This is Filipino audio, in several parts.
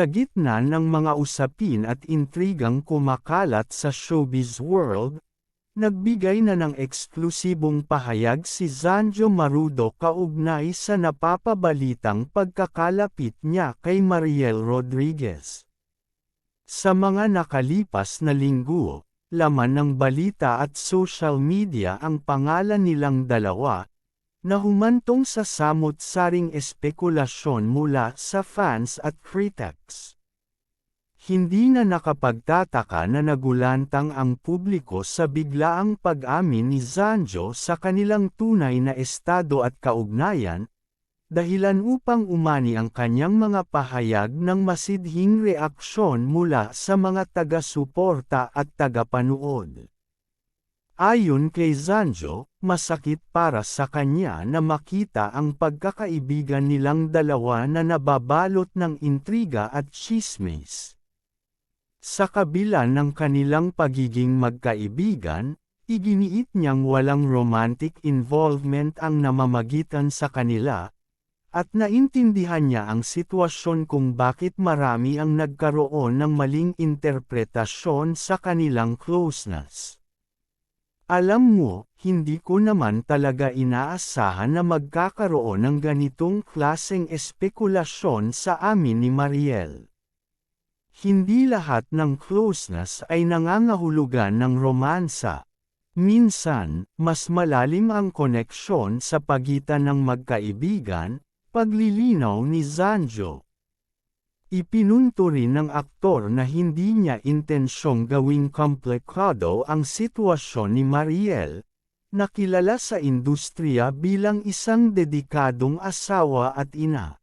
Sa gitna ng mga usapin at intrigang kumakalat sa showbiz world, nagbigay na ng eksklusibong pahayag si Zanjo Marudo kaugnay sa napapabalitang pagkakalapit niya kay Mariel Rodriguez. Sa mga nakalipas na linggo, laman ng balita at social media ang pangalan nilang dalawa, na humantong sa samot-saring espekulasyon mula sa fans at critics. Hindi na nakapagtataka na nagulantang ang publiko sa biglaang pag-amin ni Zanjo sa kanilang tunay na estado at kaugnayan, dahilan upang umani ang kanyang mga pahayag ng masidhing reaksyon mula sa mga taga-suporta at taga-panood. Ayon kay Zanjo, masakit para sa kanya na makita ang pagkakaibigan nilang dalawa na nababalot ng intriga at chismis. Sa kabila ng kanilang pagiging magkaibigan, iginiit niyang walang romantic involvement ang namamagitan sa kanila, at naintindihan niya ang sitwasyon kung bakit marami ang nagkaroon ng maling interpretasyon sa kanilang closeness. Alam mo, hindi ko naman talaga inaasahan na magkakaroon ng ganitong klaseng espekulasyon sa amin ni Mariel. Hindi lahat ng closeness ay nangangahulugan ng romansa. Minsan, mas malalim ang koneksyon sa pagitan ng magkaibigan, paglilinaw ni Zanjo. Ipinunto rin ng aktor na hindi niya intensyong gawing komplikado ang sitwasyon ni Mariel, na kilala sa industriya bilang isang dedikadong asawa at ina.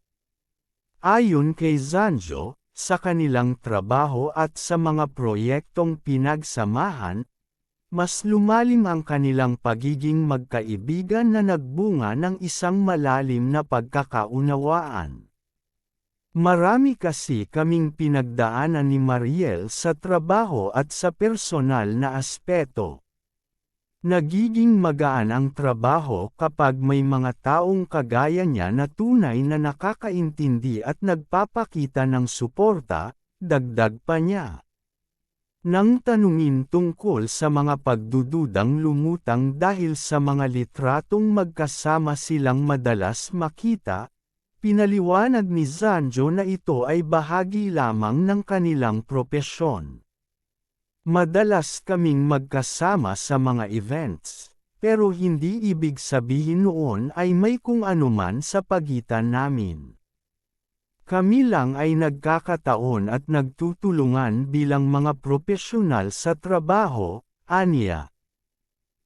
Ayon kay Zanjo, sa kanilang trabaho at sa mga proyektong pinagsamahan, mas lumalim ang kanilang pagiging magkaibigan na nagbunga ng isang malalim na pagkakaunawaan. Marami kasi kaming pinagdaanan ni Mariel sa trabaho at sa personal na aspeto. Nagiging magaan ang trabaho kapag may mga taong kagaya niya na tunay na nakakaintindi at nagpapakita ng suporta, dagdag pa niya. Nang tanungin tungkol sa mga pagdududang lumutang dahil sa mga litratong magkasama silang madalas makita, Pinaliwanag ni Zanjo na ito ay bahagi lamang ng kanilang propesyon. Madalas kaming magkasama sa mga events, pero hindi ibig sabihin noon ay may kung anuman sa pagitan namin. Kami lang ay nagkakataon at nagtutulungan bilang mga profesional sa trabaho, aniya.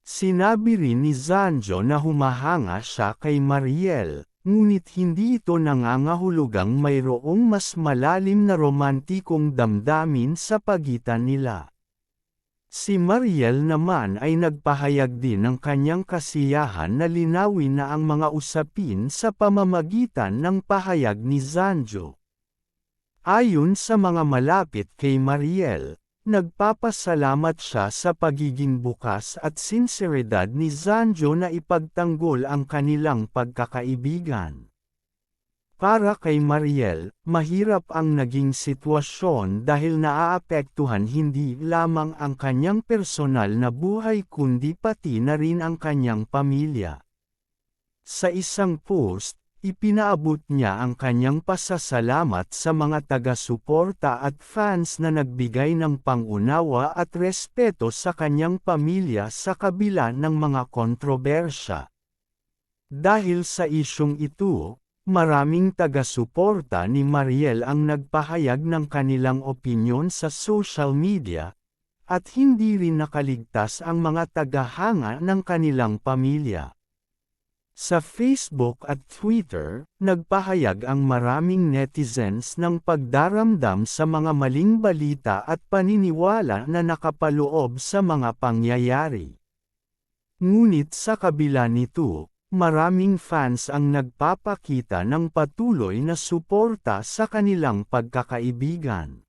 Sinabi rin ni Zanjo na humahanga siya kay Mariel, Ngunit hindi ito nangangahulugang mayroong mas malalim na romantikong damdamin sa pagitan nila. Si Mariel naman ay nagpahayag din ng kanyang kasiyahan na linawin na ang mga usapin sa pamamagitan ng pahayag ni Zanjo. Ayon sa mga malapit kay Mariel, Nagpapasalamat siya sa pagiging bukas at sinseridad ni Zanjo na ipagtanggol ang kanilang pagkakaibigan. Para kay Mariel, mahirap ang naging sitwasyon dahil naaapektuhan hindi lamang ang kanyang personal na buhay kundi pati na rin ang kanyang pamilya. Sa isang post, Ipinaabot niya ang kanyang pasasalamat sa mga taga-suporta at fans na nagbigay ng pangunawa at respeto sa kanyang pamilya sa kabila ng mga kontrobersya. Dahil sa isyong ito, maraming taga-suporta ni Mariel ang nagpahayag ng kanilang opinyon sa social media, at hindi rin nakaligtas ang mga tagahanga ng kanilang pamilya. Sa Facebook at Twitter, nagpahayag ang maraming netizens ng pagdaramdam sa mga maling balita at paniniwala na nakapaloob sa mga pangyayari. Ngunit sa kabila nito, maraming fans ang nagpapakita ng patuloy na suporta sa kanilang pagkakaibigan.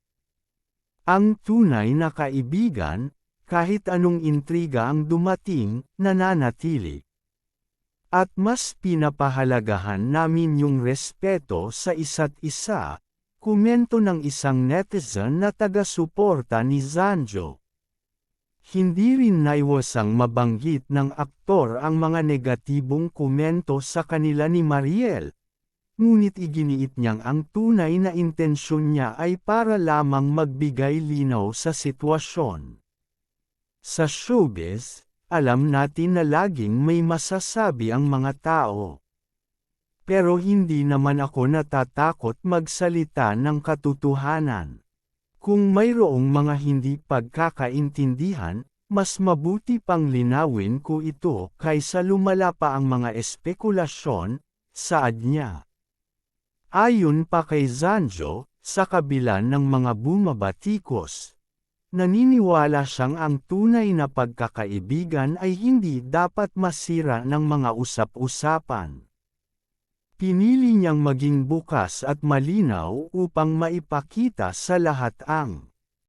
Ang tunay na kaibigan, kahit anong intriga ang dumating, nananatili. At mas pinapahalagahan namin yung respeto sa isa't isa, Komento ng isang netizen na taga-suporta ni Zanjo. Hindi rin naiwasang mabanggit ng aktor ang mga negatibong komento sa kanila ni Mariel. Ngunit iginiit niyang ang tunay na intensyon niya ay para lamang magbigay linaw sa sitwasyon. Sa showbiz, alam natin na laging may masasabi ang mga tao. Pero hindi naman ako natatakot magsalita ng katotohanan. Kung mayroong mga hindi pagkakaintindihan, mas mabuti pang linawin ko ito kaysa lumala pa ang mga espekulasyon, saad niya. Ayon pa kay Zanjo, sa kabila ng mga bumabatikos, naniniwala siyang ang tunay na pagkakaibigan ay hindi dapat masira ng mga usap-usapan. Pinili niyang maging bukas at malinaw upang maipakita sa lahat ang